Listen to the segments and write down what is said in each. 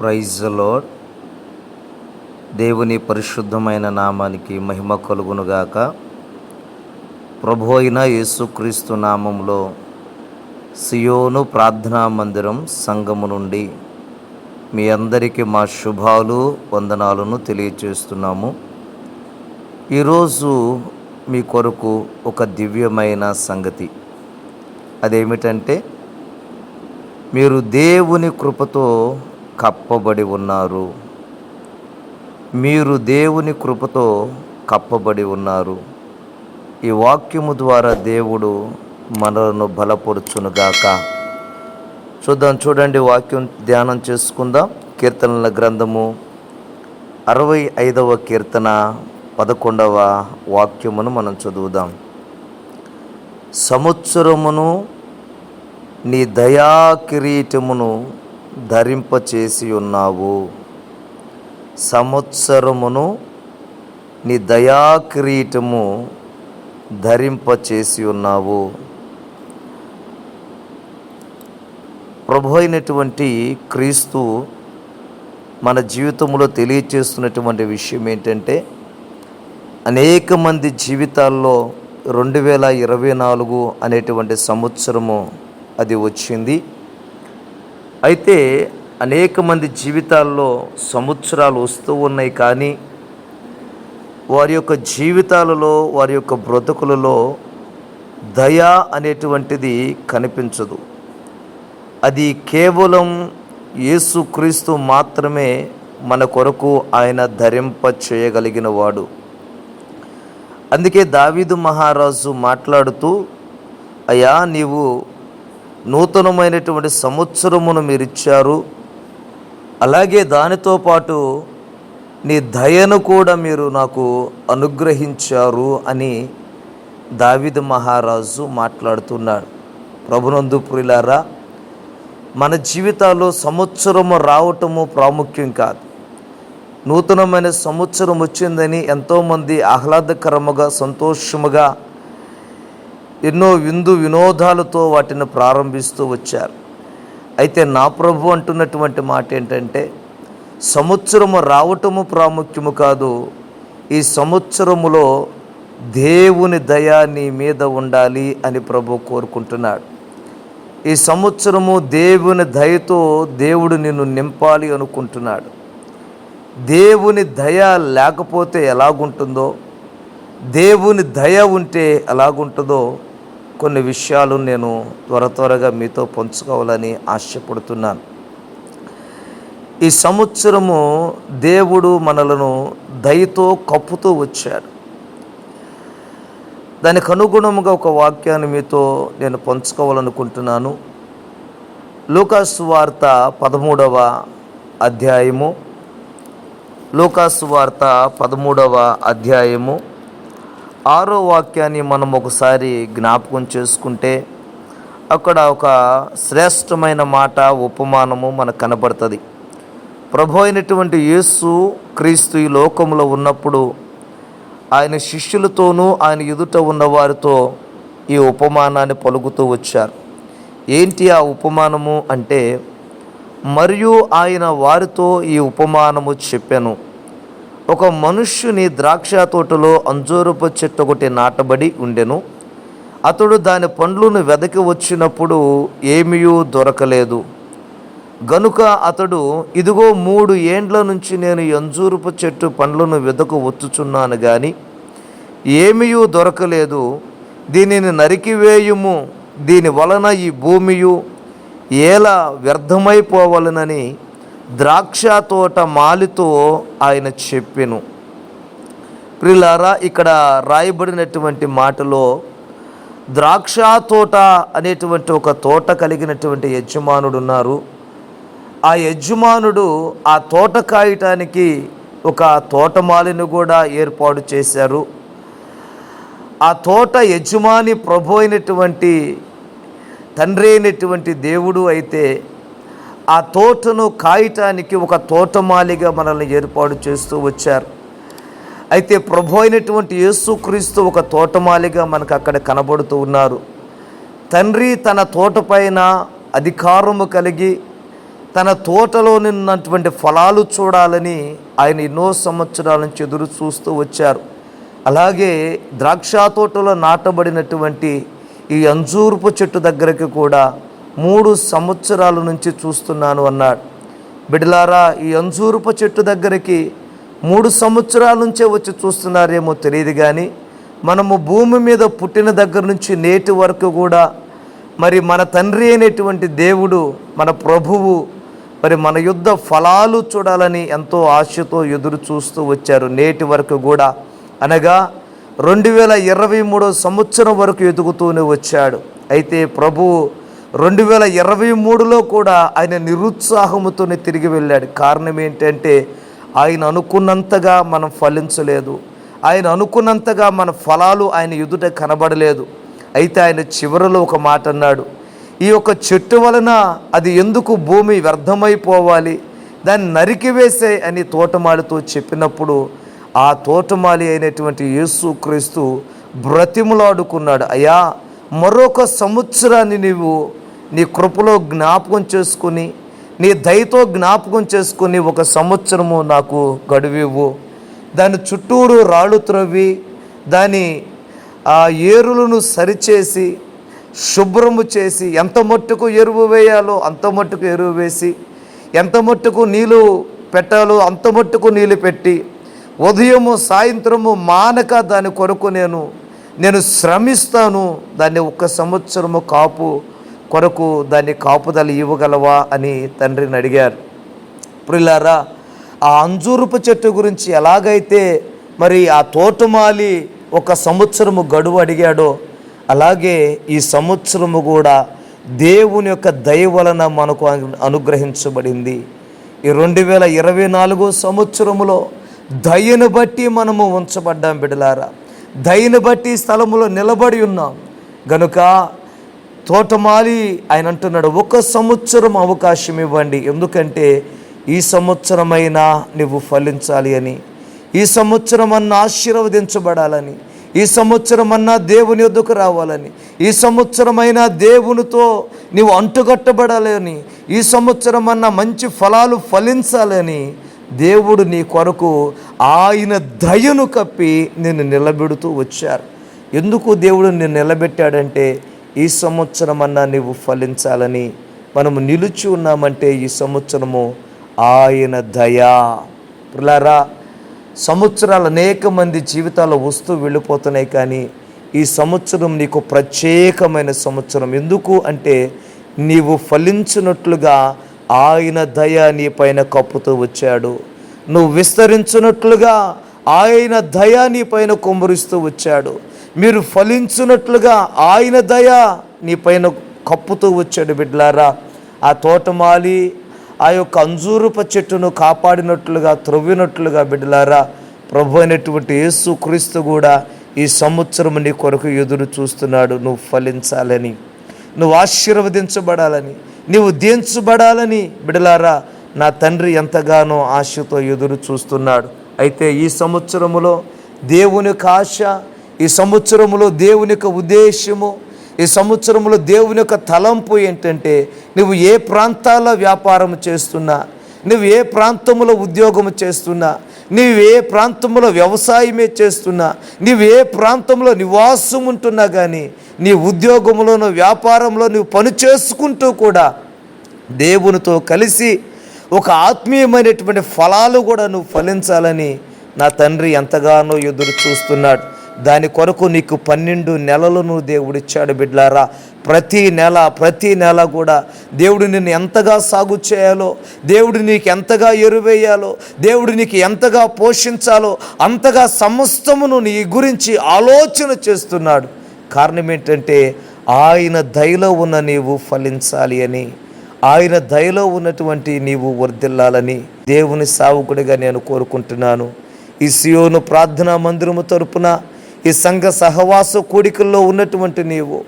ప్రైజ్లో దేవుని పరిశుద్ధమైన నామానికి మహిమ కలుగునుగాక. ప్రభు అయిన యేసుక్రీస్తు నామంలో సియోను ప్రార్థనా మందిరం సంఘము నుండి మీ అందరికీ మా శుభాలు వందనాలను తెలియచేస్తున్నాము. ఈరోజు మీ కొరకు ఒక దివ్యమైన సంగతి. అదేమిటంటే మీరు దేవుని కృపతో కప్పబడి ఉన్నారు. మీరు దేవుని కృపతో కప్పబడి ఉన్నారు. ఈ వాక్యము ద్వారా దేవుడు మనలను బలపరుచునుగాక. చూద్దాం చూడండి వాక్యం ధ్యానం చేసుకుందాం. కీర్తనల గ్రంథము అరవై ఐదవ కీర్తన పదకొండవ వాక్యమును మనం చదువుదాం. సంవత్సరమును నీ దయా కిరీటమును ధరింపచేసి ఉన్నావు సంవత్సరమును నీ దయాకిరీటము ధరింపచేసి ఉన్నావు ప్రభు అయినటువంటి క్రీస్తు మన జీవితంలో తెలియచేస్తున్నటువంటి విషయం ఏంటంటే అనేక మంది జీవితాల్లో రెండు వేల ఇరవై నాలుగు అనేటువంటి సంవత్సరము అది వచ్చింది. అయితే అనేక మంది జీవితాల్లో సంవత్సరాలు వస్తూ ఉన్నాయి కానీ వారి యొక్క జీవితాలలో వారి యొక్క బ్రతుకులలో దయ అనేటువంటిది కనిపించదు. అది కేవలం యేసుక్రీస్తు మాత్రమే మన కొరకు ఆయన ధరింప చేయగలిగిన వాడు. అందుకే దావీదు మహారాజు మాట్లాడుతూ అయ్యా నీవు నూతనమైనటువంటి సంవత్సరమును మీరు ఇచ్చారు. అలాగే దానితో పాటు నీ దయను కూడా మీరు నాకు అనుగ్రహించారు అని దావిద మహారాజు మాట్లాడుతున్నాడు. ప్రభునందు పురిలారా మన జీవితాల్లో సంవత్సరము రావటము ప్రాముఖ్యం కాదు. నూతనమైన సంవత్సరం వచ్చిందని ఎంతోమంది ఆహ్లాదకరముగా సంతోషముగా ఎన్నో విందు వినోదాలతో వాటిని ప్రారంభిస్తూ వచ్చారు. అయితే నా ప్రభు అంటున్నటువంటి మాట ఏంటంటే సంవత్సరము రావటము ప్రాముఖ్యము కాదు ఈ సంవత్సరములో దేవుని దయ నీ మీద ఉండాలి అని ప్రభు కోరుకుంటున్నాడు. ఈ సంవత్సరము దేవుని దయతో దేవుడు నిన్ను నింపాలి అనుకుంటున్నాడు. దేవుని దయ లేకపోతే ఎలాగుంటుందో దేవుని దయ ఉంటే ఎలాగుంటుందో కొన్ని విషయాలు నేను త్వర త్వరగా మీతో పంచుకోవాలని ఆశపడుతున్నాను. ఈ సంవత్సరము దేవుడు మనలను దయతో కప్పుతూ వచ్చాడు. దానికి అనుగుణముగా ఒక వాక్యాన్ని మీతో నేను పంచుకోవాలనుకుంటున్నాను. లూకాసు వార్త పదమూడవ అధ్యాయము. లూకాసు వార్త పదమూడవ అధ్యాయము. ఆరో వాక్యాన్ని మనం ఒకసారి జ్ఞాపకం చేసుకుంటే అక్కడ ఒక శ్రేష్టమైన మాట ఉపమానము మనకు కనబడుతుంది. ప్రభు అయినటువంటి యేసు క్రీస్తు ఈ లోకంలో ఉన్నప్పుడు ఆయన శిష్యులతోనూ ఆయన ఎదుట ఉన్నవారితో ఈ ఉపమానాన్ని పలుకుతూ వచ్చారు. ఏంటి ఆ ఉపమానము అంటే మరియు ఆయన వారితో ఈ ఉపమానము చెప్పాను. ఒక మనుష్యుని ద్రాక్ష తోటలో అంజూరపు చెట్టు ఒకటి నాటబడి ఉండెను. అతడు దాని పండ్లను వెదకి వచ్చినప్పుడు ఏమీయూ దొరకలేదు. గనుక అతడు ఇదిగో మూడు ఏండ్ల నుంచి నేను అంజూరపు చెట్టు పండ్లను వెదకు వచ్చుచున్నాను కానీ ఏమీయూ దొరకలేదు. దీనిని నరికివేయుము దీని వలన ఈ భూమియు ఎలా వ్యర్థమైపోవాలనని ద్రాక్ష తోట మాలితో ఆయన చెప్పెను. ప్రిలారా ఇక్కడ రాయబడినటువంటి మాటలో ద్రాక్ష తోట అనేటువంటి ఒక తోట కలిగినటువంటి యజమానుడు ఉన్నారు. ఆ యజమానుడు ఆ తోట కాయటానికి ఒక తోటమాలిని కూడా ఏర్పాటు చేశారు. ఆ తోట యజమాని ప్రభు అయినటువంటి తండ్రి అయినటువంటి దేవుడు అయితే ఆ తోటను కాయటానికి ఒక తోటమాలిగా మనల్ని ఏర్పాటు చేస్తూ వచ్చారు. అయితే ప్రభు అయినటువంటి యేసుక్రీస్తు ఒక తోటమాలిగా మనకు అక్కడ కనబడుతూ ఉన్నారు. తండ్రి తన తోటపైన అధికారము కలిగి తన తోటలో నిన్నటువంటి ఫలాలు చూడాలని ఆయన ఎన్నో సంవత్సరాల నుంచి ఎదురు చూస్తూ వచ్చారు. అలాగే ద్రాక్ష తోటలో నాటబడినటువంటి ఈ అంజూరుపు చెట్టు దగ్గరికి కూడా మూడు సంవత్సరాల నుంచి చూస్తున్నాను అన్నాడు. బిడలారా ఈ అంజూరుప చెట్టు దగ్గరికి మూడు సంవత్సరాల నుంచే వచ్చి చూస్తున్నారేమో తెలియదు కానీ మనము భూమి మీద పుట్టిన దగ్గర నుంచి నేటి వరకు కూడా మరి మన తండ్రి అయినటువంటి దేవుడు మన ప్రభువు మరి మన యుద్ధ ఫలాలు చూడాలని ఎంతో ఆశతో ఎదురు చూస్తూ వచ్చారు నేటి వరకు కూడా. అనగా రెండు వేల ఇరవై మూడో సంవత్సరం వరకు ఎదుగుతూనే వచ్చాడు. అయితే ప్రభువు రెండు వేల ఇరవై మూడులో కూడా ఆయన నిరుత్సాహముతోనే తిరిగి వెళ్ళాడు. కారణం ఏంటంటే ఆయన అనుకున్నంతగా మనం ఫలించలేదు. ఆయన అనుకున్నంతగా మన ఫలాలు ఆయన ఎదుట కనబడలేదు. అయితే ఆయన చివరిలో ఒక మాట అన్నాడు. ఈ యొక్క చెట్టు వలన అది ఎందుకు భూమి వ్యర్థమైపోవాలి? దాన్ని నరికివేసే అని తోటమాలితో చెప్పినప్పుడు ఆ తోటమాలి అయినటువంటి యేసుక్రీస్తు బ్రతిములాడుకున్నాడు. అయ్యా మరొక సంవత్సరాన్ని నీవు నీ కృపలో జ్ఞాపకం చేసుకుని నీ దయతో జ్ఞాపకం చేసుకుని ఒక సంవత్సరము నాకు గడువివ్వు. దాని చుట్టూరు రాళ్ళు త్రవ్వి దాని ఆ ఏరులను సరిచేసి శుభ్రము చేసి ఎంత మట్టుకు ఎరువు వేయాలో అంత మట్టుకు ఎరువు వేసి ఎంత మట్టుకు నీళ్ళు పెట్టాలో అంత మట్టుకు నీళ్ళు పెట్టి ఉదయము సాయంత్రము మానక దాని కొరకు నేను నేను శ్రమిస్తాను. దాన్ని ఒక్క సంవత్సరము కాపు. కొరకు దాన్ని కాపుదల ఇవ్వగలవా అని తండ్రిని అడిగారు. ప్రిలారా ఆ అంజూరుపు చెట్టు గురించి ఎలాగైతే మరి ఆ తోటమాలి ఒక సంవత్సరము గడువు అడిగాడో అలాగే ఈ సంవత్సరము కూడా దేవుని యొక్క దయ వలన మనకు అనుగ్రహించబడింది. ఈ రెండు వేల ఇరవై నాలుగో సంవత్సరములో దయను బట్టి మనము ఉంచబడ్డాం బిడలారా దయను బట్టి స్థలములో నిలబడి ఉన్నాం. గనుక తోటమాలి ఆయన అంటున్నాడు ఒక సంవత్సరం అవకాశం ఇవ్వండి. ఎందుకంటే ఈ సంవత్సరమైనా నువ్వు ఫలించాలి అని. ఈ సంవత్సరం అన్నా ఆశీర్వదించబడాలని. ఈ సంవత్సరం అన్నా దేవుని వద్దకు రావాలని. ఈ సంవత్సరమైనా దేవునితో నీవు అంటుకట్టబడాలని ఈ సంవత్సరం అన్నా మంచి ఫలాలు ఫలించాలని దేవుడు నీ కొరకు ఆయన దయను కప్పి నిన్ను నిలబెడుతూ వచ్చారు. ఎందుకు దేవుడు నిన్ను నిలబెట్టాడంటే ఈ సంవత్సరం అన్నా నీవు ఫలించాలని మనము నిలిచి ఉన్నామంటే ఈ సంవత్సరము ఆయన దయా. పిల్లారా సంవత్సరాలు అనేక మంది జీవితాలు వస్తూ వెళ్ళిపోతున్నాయి కానీ ఈ సంవత్సరం నీకు ప్రత్యేకమైన సంవత్సరం. ఎందుకు అంటే నీవు ఫలించినట్లుగా ఆయన దయ నీ పైన కప్పుతూ వచ్చాడు. నువ్వు విస్తరించినట్లుగా ఆయన దయ నీ పైన కుమ్మరిస్తూ వచ్చాడు. మీరు ఫలించినట్లుగా ఆయన దయ నీ పైన కప్పుతూ వచ్చాడు బిడ్లారా ఆ తోటమాలి ఆ యొక్క అంజూరుప చెట్టును కాపాడినట్లుగా త్రవ్వినట్లుగా బిడ్డలారా. ప్రభు అయినటువంటి యేసు క్రీస్తు కూడా ఈ సంవత్సరం నీ కొరకు ఎదురు చూస్తున్నాడు. నువ్వు ఫలించాలని నువ్వు ఆశీర్వదించబడాలని నువ్వు దీంచబడాలని బిడలారా నా తండ్రి ఎంతగానో ఆశతో ఎదురు చూస్తున్నాడు. అయితే ఈ సంవత్సరములో దేవుని కాశ ఆశ ఈ సంవత్సరములో దేవుని యొక్క ఉద్దేశము ఈ సంవత్సరంలో దేవుని యొక్క తలంపు ఏంటంటే నువ్వు ఏ ప్రాంతాల్లో వ్యాపారం చేస్తున్నా నువ్వు ఏ ప్రాంతంలో ఉద్యోగం చేస్తున్నా నీవు ఏ ప్రాంతంలో వ్యవసాయమే చేస్తున్నా నీవు ఏ ప్రాంతంలో నివాసం ఉంటున్నా కానీ నీ ఉద్యోగంలోనూ వ్యాపారంలో నువ్వు పని చేసుకుంటూ కూడా దేవునితో కలిసి ఒక ఆత్మీయమైనటువంటి ఫలాలు కూడా నువ్వు ఫలించాలని నా తండ్రి ఎంతగానో ఎదురు చూస్తున్నాడు. దాని కొరకు నీకు పన్నెండు నెలలను దేవుడిచ్చాడు బిడ్లారా. ప్రతి నెల ప్రతి నెల కూడా దేవుడు నిన్ను ఎంతగా సాగు చేయాలో దేవుడు నీకు ఎంతగా ఎరువేయాలో దేవుడు నీకు ఎంతగా పోషించాలో అంతగా సమస్తమును నీ గురించి ఆలోచన చేస్తున్నాడు. కారణం ఏంటంటే ఆయన దయలో ఉన్న నీవు ఫలించాలి అని ఆయన దయలో ఉన్నటువంటి నీవు వర్ధిల్లాలని దేవుని సావుకుడిగా నేను కోరుకుంటున్నాను. ఈ సియోను ప్రార్థనా మందిరము తరపున ఈ సంఘ సహవాస కూడికల్లో ఉన్నటువంటి నీవు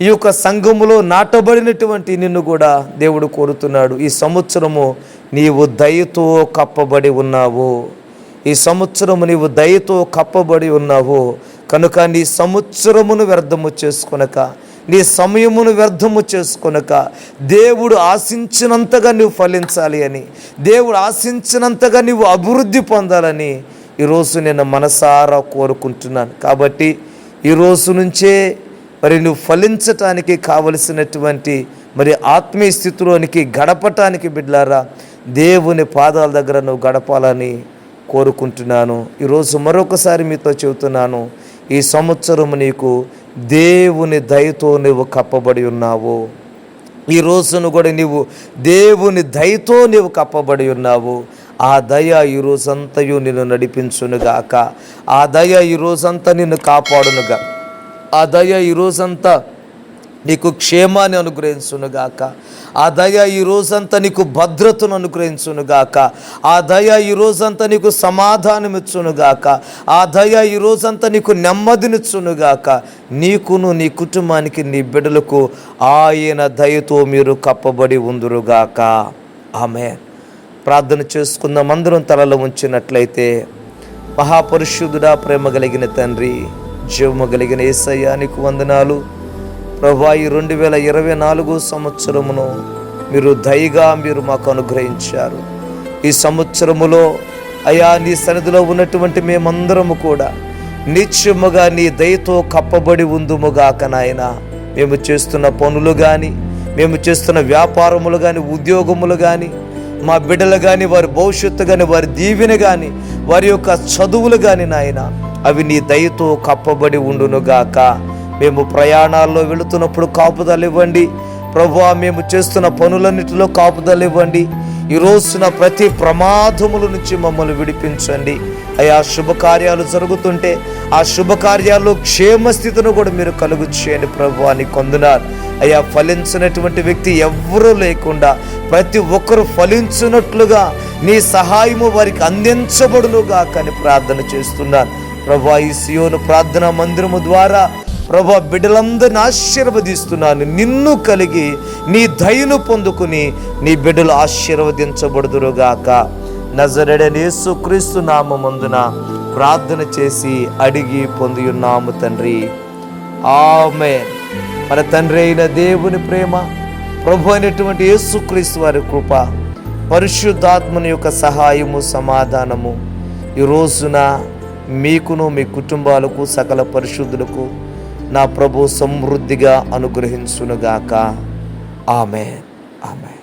ఈ యొక్క సంఘములో నాటబడినటువంటి నిన్ను కూడా దేవుడు కోరుతున్నాడు. ఈ సంవత్సరము నీవు దయతో కప్పబడి ఉన్నావు. ఈ సంవత్సరము నీవు దయతో కప్పబడి ఉన్నావు. కనుక నీ సంవత్సరమును వ్యర్థము చేసుకొనక నీ సమయమును వ్యర్థము చేసుకొనక దేవుడు ఆశించినంతగా నువ్వు ఫలించాలి అని దేవుడు ఆశించినంతగా నువ్వు అభివృద్ధి పొందాలని ఈరోజు నేను మనసారా కోరుకుంటున్నాను. కాబట్టి ఈ రోజు నుంచే మరి నువ్వు ఫలించటానికి కావలసినటువంటి మరి ఆత్మీయ స్థితిలోనికి గడపటానికి బిడ్లారా దేవుని పాదాల దగ్గర నువ్వు గడపాలని కోరుకుంటున్నాను. ఈరోజు మరొకసారి మీతో చెబుతున్నాను ఈ సంవత్సరం నీకు దేవుని దయతో నువ్వు కప్పబడి ఉన్నావు. ఈ రోజును కూడా నీవు దేవుని దయతో నీవు కప్పబడి ఉన్నావు. ఆ దయ ఈ రోజంతయు నిన్ను నడిపించునుగాక ఆ దయ ఈ రోజంతా నిన్ను కాపాడునుగా ఆ దయ ఈ రోజంతా నీకు క్షేమాన్ని అనుగ్రహించునుగాక ఆ దయ ఈ రోజంతా నీకు భద్రతను అనుగ్రహించునుగాక ఆ దయ ఈ రోజంతా నీకు సమాధానం ఇచ్చునుగాక ఆ దయ ఈ రోజంతా నీకు నెమ్మదినిచ్చునుగాక నీకును నీ కుటుంబానికి నీ బిడ్డలకు ఆయన దయతో మీరు కప్పబడి ఉందురుగాక ఆమె ప్రార్థన చేసుకుందాం. అందరం తలలో ఉంచినట్లయితే మహాపరిశుద్ధుడా ప్రేమ కలిగిన తండ్రి జీవము కలిగిన ఏసయ్యా నీకు వందనాలు. ప్రభా ఈ రెండు వేల ఇరవై నాలుగు సంవత్సరమును మీరు దయగా మీరు మాకు అనుగ్రహించారు. ఈ సంవత్సరములో అయా నీ సన్నిధిలో ఉన్నటువంటి మేమందరము కూడా నిత్యముగా నీ దయతో కప్పబడి ఉందుముగాక నాయన. మేము చేస్తున్న పనులు కానీ మేము చేస్తున్న వ్యాపారములు కానీ ఉద్యోగములు కానీ మా బిడ్డలు కానీ వారి భవిష్యత్తు కానీ వారి దీవెన కానీ వారి యొక్క చదువులు కానీ నాయన అవి నీ దయతో కప్పబడి ఉండునుగాక మేము ప్రయాణాల్లో వెళుతున్నప్పుడు కాపుదలు ఇవ్వండి. మేము చేస్తున్న పనులన్నిటిలో కాపుదలు ఇవ్వండి. ఈ రోజున ప్రతి ప్రమాదముల నుంచి మమ్మల్ని విడిపించండి. అయా శుభకార్యాలు జరుగుతుంటే ఆ శుభకార్యాల్లో క్షేమస్థితిని కూడా మీరు కలుగు చేయండి ప్రభు అని కొందున్నారు అయా ఫలించినటువంటి వ్యక్తి ఎవ్వరూ లేకుండా ప్రతి ఒక్కరు ఫలించినట్లుగా నీ సహాయము వారికి అందించబడునుగా కానీ ప్రార్థన చేస్తున్నాను. ప్రభు ఈ సియోను ప్రార్థనా మందిరము ద్వారా ప్రభా బిడ్డలందరిని ఆశీర్వదిస్తున్నాను. నిన్ను కలిగి నీ దయను పొందుకుని నీ బిడ్డలు ఆశీర్వదించబడుదురుగాక. నజరడని యేసుక్రీస్తు నామమందున ప్రార్థన చేసి అడిగి పొంది ఉన్నాము తండ్రి. ఆమె మన తండ్రి అయిన దేవుని ప్రేమ ప్రభు అయినటువంటి యేసుక్రీస్తు వారి కృప పరిశుద్ధాత్మని యొక్క సహాయము సమాధానము ఈ రోజున మీకును మీ కుటుంబాలకు సకల పరిశుద్ధులకు నా ప్రభు సమృద్ధిగా అనుగ్రహించునుగాక. ఆమె ఆమె